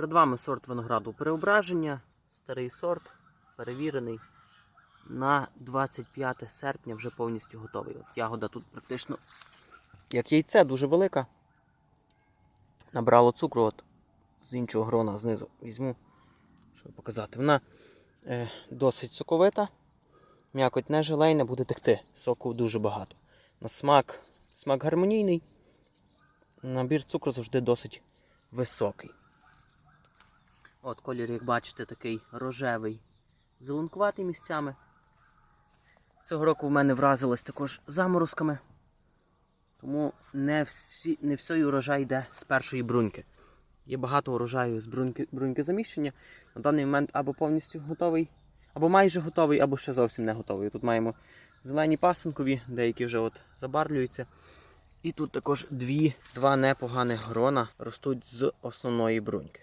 Перед вами сорт винограду Преображення, старий сорт, перевірений. На 25 серпня вже повністю готовий. От ягода тут практично як яйце, дуже велика. Набрало цукру от з іншого грона знизу візьму, щоб показати. Вона е, досить соковита, м'якоть не желейна, буде текти. Соку дуже багато. На смак, смак гармонійний. Набір цукру завжди досить високий. От колір, як бачите, такий рожевий, зеленкуватий місцями. Цього року в мене вразилось також заморозками. Тому не, всі, не всій урожай йде з першої бруньки. Є багато урожаю з бруньки, бруньки заміщення. На даний момент або повністю готовий, або майже готовий, або ще зовсім не готовий. Тут маємо зелені пасинкові, деякі вже от забарвлюються. І тут також дві, два непоганих грона ростуть з основної бруньки.